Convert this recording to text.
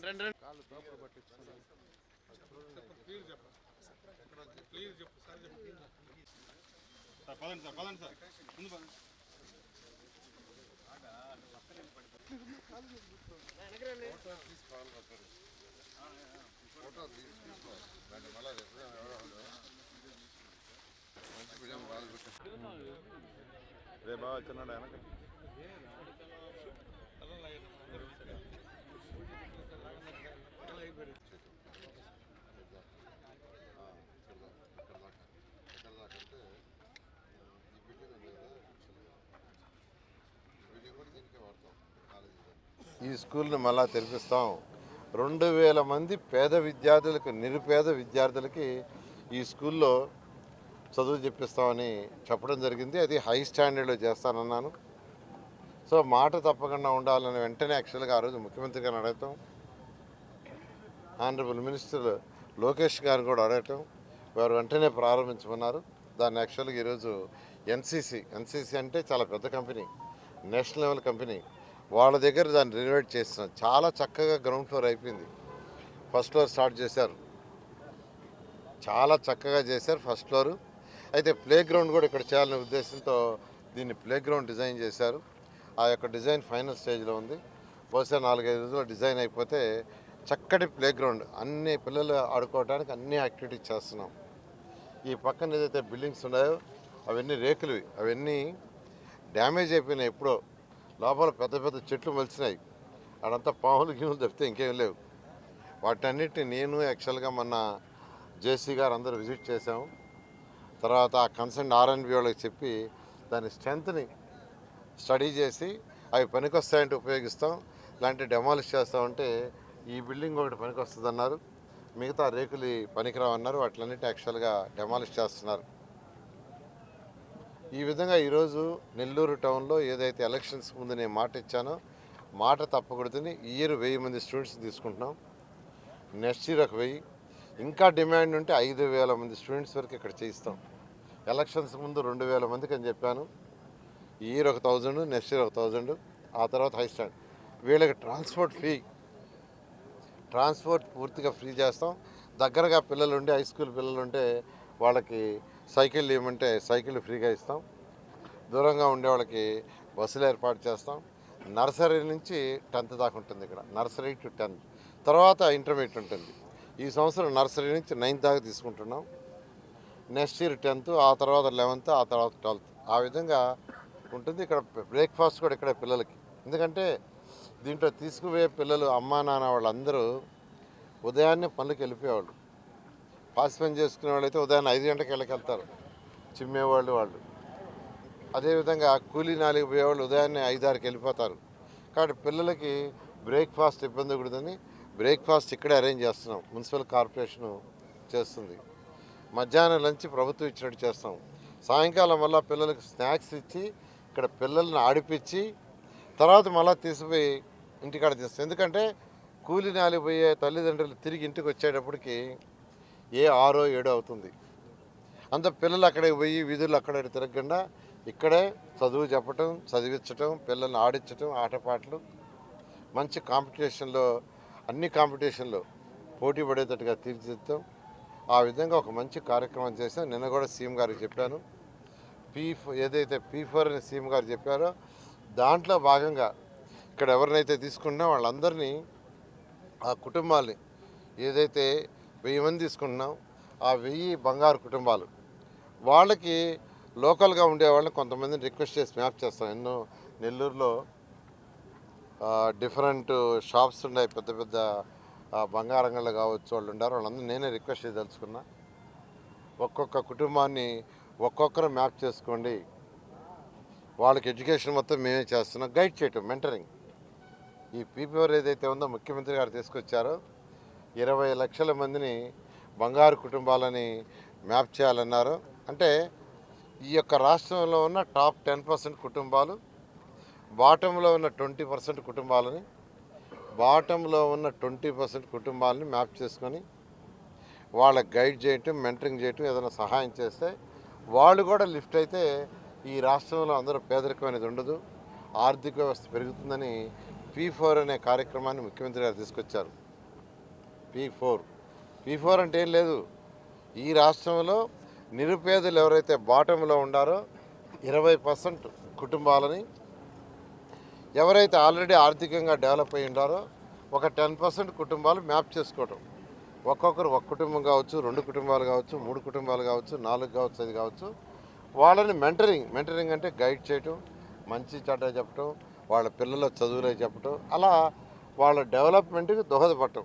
కాళ్ళు తోపుడు పట్టించుకుని సార్ పదండి సార్ పదండి సార్ ముందు పదండి ఫోటో తీసుకోవాలి ఒకరు. ఫోటో తీసి తీసుకోవాలి దాన్ని మళ్ళీ రేపు ఎవరో మంచి బియ్యం బాగా పెట్టారు రే బాగా చిన్నాడు వెనక ఇక్కడ దాకా అంటే ఈ బిల్డింగ్ ఉంది కదా ఈ బిల్డింగ్ కూడా దీనికే వాడతాం కాలేజీ ఈ స్కూల్ని మళ్ళా తెరిపిస్తాం. రెండు వేల మంది పేద విద్యార్థులకు నిరుపేద విద్యార్థులకి ఈ స్కూల్లో చదువు చెప్పిస్తామని చెప్పడం జరిగింది. అది హై స్టాండర్డ్లో చేస్తానన్నాను. సో మాట తప్పకుండా ఉండాలని వెంటనే యాక్చువల్గా ఆ రోజు ముఖ్యమంత్రి గారిని అడగటం ఆనరబుల్ మినిస్టర్ లోకేష్ గారిని కూడా అడగటం వారు వెంటనే ప్రారంభించమన్నారు. దాన్ని యాక్చువల్గా ఈరోజు ఎన్సీసీ ఎన్సీసీ అంటే చాలా పెద్ద కంపెనీ నేషనల్ లెవెల్ కంపెనీ. వాళ్ళ దగ్గర దాన్ని రినోవేట్ చేస్తున్నాం చాలా చక్కగా గ్రౌండ్ ఫ్లోర్ అయిపోయింది. ఫస్ట్ ఫ్లోర్ స్టార్ట్ చేశారు. చాలా చక్కగా చేశారు ఫస్ట్ ఫ్లోర్ అయితే ప్లే గ్రౌండ్ కూడా ఇక్కడ చేయాలనే ఉద్దేశంతో దీన్ని ప్లే గ్రౌండ్ డిజైన్ చేశారు. ఆ యొక్క డిజైన్ ఫైనల్ స్టేజ్లో ఉంది. బహుశా నాలుగైదు రోజుల్లో డిజైన్ అయిపోతే చక్కటి ప్లే గ్రౌండ్ అన్ని పిల్లలు ఆడుకోవడానికి అన్ని యాక్టివిటీస్ చేస్తున్నాం. ఈ పక్కన ఏదైతే బిల్డింగ్స్ ఉన్నాయో అవన్నీ రేకులువి. అవన్నీ డ్యామేజ్ అయిపోయినాయి ఎప్పుడో. లోపల పెద్ద పెద్ద చెట్లు మలిచినాయి. అడంతా పాములు గీములు తప్పితే ఇంకేం లేవు. వాటన్నిటిని నేను యాక్చువల్గా మొన్న జేసీ గారు అందరూ విజిట్ చేశాము. తర్వాత ఆ కన్సర్న్ ఆర్ఎన్బి వాళ్ళకి చెప్పి దాని స్ట్రెంత్ని స్టడీ చేసి అవి పనికొస్తాయంటే ఉపయోగిస్తాం ఇలాంటి డెమాలిష్ చేస్తామంటే ఈ బిల్డింగ్ ఒకటి పనికొస్తుంది అన్నారు మిగతా రేకులు పనికిరావన్నారు. వాటిలన్నిటి యాక్చువల్గా డెమాలిష్ చేస్తున్నారు. ఈ విధంగా ఈరోజు నెల్లూరు టౌన్లో ఏదైతే ఎలక్షన్స్ ముందు నేను మాట ఇచ్చానో మాట తప్పకూడదని ఇయర్ వెయ్యి మంది స్టూడెంట్స్ తీసుకుంటున్నాం. నెక్స్ట్ ఇయర్ ఒక వెయ్యి. ఇంకా డిమాండ్ ఉంటే ఐదు వేల మంది స్టూడెంట్స్ వరకు ఇక్కడ చేయిస్తాం. ఎలక్షన్స్ ముందు రెండు వేల మందికి అని చెప్పాను. ఈ ఇయర్ ఒక థౌజండ్ నెక్స్ట్ ఇయర్ ఒక థౌజండ్ ఆ తర్వాత హై స్టాండ్. వీళ్ళకి ట్రాన్స్పోర్ట్ ఫ్రీ. ట్రాన్స్పోర్ట్ పూర్తిగా ఫ్రీ చేస్తాం. దగ్గరగా పిల్లలు ఉండి హై స్కూల్ పిల్లలు ఉంటే వాళ్ళకి సైకిల్ ఇవ్వమంటే సైకిల్ ఫ్రీగా ఇస్తాం. దూరంగా ఉండే వాళ్ళకి బస్సులు ఏర్పాటు చేస్తాం. నర్సరీ నుంచి టెన్త్ దాకా ఉంటుంది ఇక్కడ. Nursery to tenth. తర్వాత ఇంటర్మీడియట్ ఉంటుంది. ఈ సంవత్సరం నర్సరీ నుంచి నైన్త్ దాకా తీసుకుంటున్నాం. నెక్స్ట్ ఇయర్ టెన్త్ ఆ తర్వాత లెవెన్త్ ఆ తర్వాత ట్వెల్త్. ఆ విధంగా ఉంటుంది. ఇక్కడ బ్రేక్ఫాస్ట్ కూడా ఇక్కడ పిల్లలకి. ఎందుకంటే దీంట్లో తీసుకుపోయే పిల్లలు అమ్మా నాన్న వాళ్ళందరూ ఉదయాన్నే పనులకు వెళ్ళిపోయేవాళ్ళు. పాసి పని చేసుకునే వాళ్ళైతే ఉదయం ఉదయాన్నే ఐదు గంటలకు వెళ్ళకెళ్తారు చిమ్మేవాళ్ళు వాళ్ళు. అదేవిధంగా కూలీ నాలుగు పోయేవాళ్ళు ఉదయాన్నే ఐదారుకి వెళ్ళిపోతారు. కాబట్టి పిల్లలకి బ్రేక్ఫాస్ట్ ఇబ్బంది కూడదని బ్రేక్ఫాస్ట్ ఇక్కడే అరేంజ్ చేస్తున్నాం. మున్సిపల్ కార్పొరేషన్ చేస్తుంది. మధ్యాహ్నం లంచ్ ప్రభుత్వం ఇచ్చినట్టు చేస్తాం. సాయంకాలం వల్ల పిల్లలకి స్నాక్స్ ఇచ్చి ఇక్కడ పిల్లల్ని ఆడిపించి తర్వాత మళ్ళీ తీసిపోయి ఇంటికాడ తీస్తాం ఎందుకంటే కూలి నాలిపోయే తల్లిదండ్రులు తిరిగి ఇంటికి వచ్చేటప్పటికి ఏ ఆరో ఏడో అవుతుంది. అంత పిల్లలు అక్కడికి పోయి వీధులు అక్కడ తిరగకుండా ఇక్కడే చదువు చెప్పటం చదివించటం పిల్లల్ని ఆడించటం ఆటపాటలు. మంచి కాంపిటీషన్లో అన్ని కాంపిటీషన్లో పోటీ పడేటట్టుగా తీర్చిదిద్దాం. ఆ విధంగా ఒక మంచి కార్యక్రమం చేసాం నిన్న కూడా సీఎం గారికి చెప్పాను. పీ ఏదైతే పీ ఫోర్ అని సీఎం గారు చెప్పారో దాంట్లో భాగంగా ఇక్కడ ఎవరినైతే తీసుకున్నా వాళ్ళందరినీ ఆ కుటుంబాల్ని ఏదైతే వెయ్యి మంది తీసుకుంటున్నాం. ఆ వెయ్యి బంగారు కుటుంబాలు. వాళ్ళకి లోకల్గా ఉండే వాళ్ళని కొంతమందిని రిక్వెస్ట్ చేసి మ్యాప్ చేస్తాం. ఎన్నో నెల్లూరులో డిఫరెంట్ షాప్స్ ఉన్నాయి. పెద్ద పెద్ద ఆ, బంగారంగళ్ళు కావచ్చు వాళ్ళు ఉండారు. వాళ్ళందరూ నేనే రిక్వెస్ట్ చేయదలుచుకున్నా ఒక్కొక్క కుటుంబాన్ని ఒక్కొక్కరు మ్యాప్ చేసుకోండి. వాళ్ళకి ఎడ్యుకేషన్ మొత్తం మేమే చేస్తున్నాం. గైడ్ చేయటం మెంటరింగ్. ఈ పీపీఆర్ ఏదైతే ఉందో ముఖ్యమంత్రి గారు తీసుకొచ్చారో ఇరవై లక్షల మందిని బంగారు కుటుంబాలని మ్యాప్ చేయాలన్నారు. అంటే ఈ యొక్క రాష్ట్రంలో ఉన్న టాప్ టెన్ పర్సెంట్ కుటుంబాలు బాటంలో ఉన్న ట్వంటీ పర్సెంట్ కుటుంబాలని బాటంలో ఉన్న ట్వంటీ పర్సెంట్ కుటుంబాలని మ్యాప్ చేసుకొని వాళ్ళకి గైడ్ చేయటం మెంటరింగ్ చేయటం ఏదైనా సహాయం చేస్తే వాళ్ళు కూడా లిఫ్ట్ అయితే ఈ రాష్ట్రంలో అందరూ పేదరికం అనేది ఉండదు ఆర్థిక వ్యవస్థ పెరుగుతుందని పీ ఫోర్ అనే కార్యక్రమాన్ని ముఖ్యమంత్రి గారు తీసుకొచ్చారు. P four. పీ ఫోర్ అంటే ఏం లేదు. ఈ రాష్ట్రంలో నిరుపేదలు ఎవరైతే బాటంలో ఉండారో ఇరవై పర్సెంట్ కుటుంబాలని ఎవరైతే ఆల్రెడీ ఆర్థికంగా డెవలప్ అయి ఉండారో ఒక టెన్ పర్సెంట్ కుటుంబాలు మ్యాప్ చేసుకోవటం. ఒక్కొక్కరు ఒక కుటుంబం కావచ్చు రెండు కుటుంబాలు కావచ్చు మూడు కుటుంబాలు కావచ్చు నాలుగు కావచ్చు అది కావచ్చు. వాళ్ళని మెంటరింగ్ మెంటరింగ్ అంటే గైడ్ చేయటం మంచి చెడ్డ చెప్పటం వాళ్ళ పిల్లల చదువులే చెప్పటం అలా వాళ్ళ డెవలప్మెంట్కి దోహదపడటం.